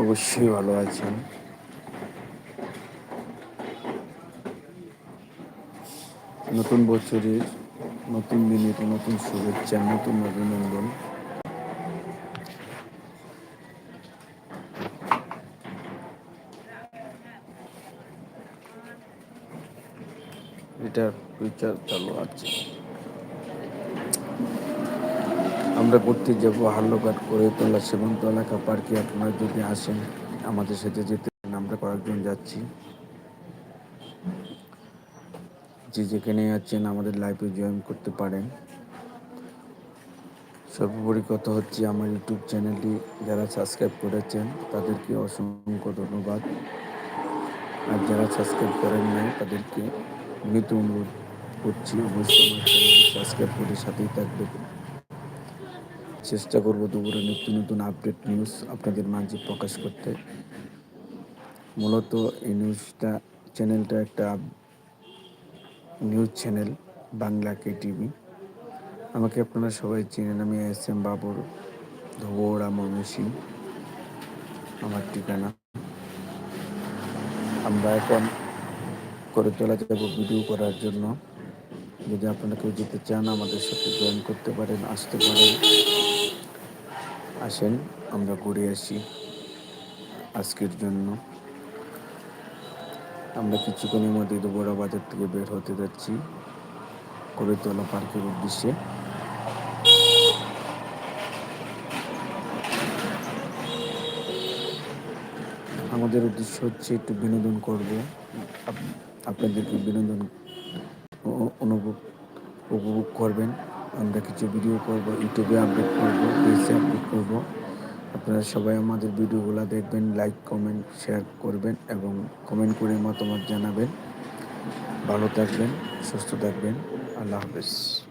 অবশ্যই ভালো আছেন। নতুন বছরের, নতুন দিনের, নতুন শুভেচ্ছা, নতুন অভিনন্দন। এটা ফিউচার চালু আছে। আমরা ঘুরতে যাব হাল্লঘাট করে তোলা সেবন্ত এলাকা পার্কে। আপনারা যদি আসেন আমাদের সাথে যেতে আমরা কয়েকজন যাচ্ছি। যে যেখানে আছেন আমাদের লাইফে জয়েন করতে পারেন। সর্বোপরি কথা হচ্ছে আমার ইউটিউব চ্যানেলটি যারা সাবস্ক্রাইব করেছেন, তাদেরকে অসংখ্য ধন্যবাদ। আর যারা সাবস্ক্রাইব করেন নাই, তাদেরকে বিনীত অনুরোধ করছি, অবশ্যই সাবস্ক্রাইব করে সাথেই থাকবে চেষ্টা করব দুপুরে নিত্য নতুন আপডেট নিউজ আপনাদের মাঝে প্রকাশ করতে। মূলত এই নিউজটা চ্যানেলটা একটা নিউজ চ্যানেল বাংলা কে টিভি আমাকে আপনারা সবাই চেনেন, আমি এস এম বাবুর, ধোবড়া ময়মনসিং আমার ঠিকানা। আমরা এখন করে তোলা যাব ভিডিও করার জন্য। যদি আপনারা কেউ যেতে চান, আমাদের সাথে জয়েন করতে পারেন, আসতে পারেন। আসেন, আমরা ঘুরে আসি আজকের জন্য। আমরা কিছুক্ষণের মধ্যে দুবড়া বাজার থেকে বের হতে যাচ্ছি কবিতলা পার্কের উদ্দেশ্যে। আমাদের উদ্দেশ্য হচ্ছে একটু বিনোদন করব। আপনাদেরকে বিনোদন অনুভব, উপভোগ করবেন। আমরা কিছু ভিডিও করব, ইউটিউবে আপডেট করব ফেসে আপডেট করব। আপনারা সবাই আমাদের ভিডিওগুলো দেখবেন লাইক কমেন্ট শেয়ার করবেন এবং কমেন্ট করে মতামত জানাবেন। ভালো থাকবেন, সুস্থ থাকবেন। আল্লাহ হাফেজ।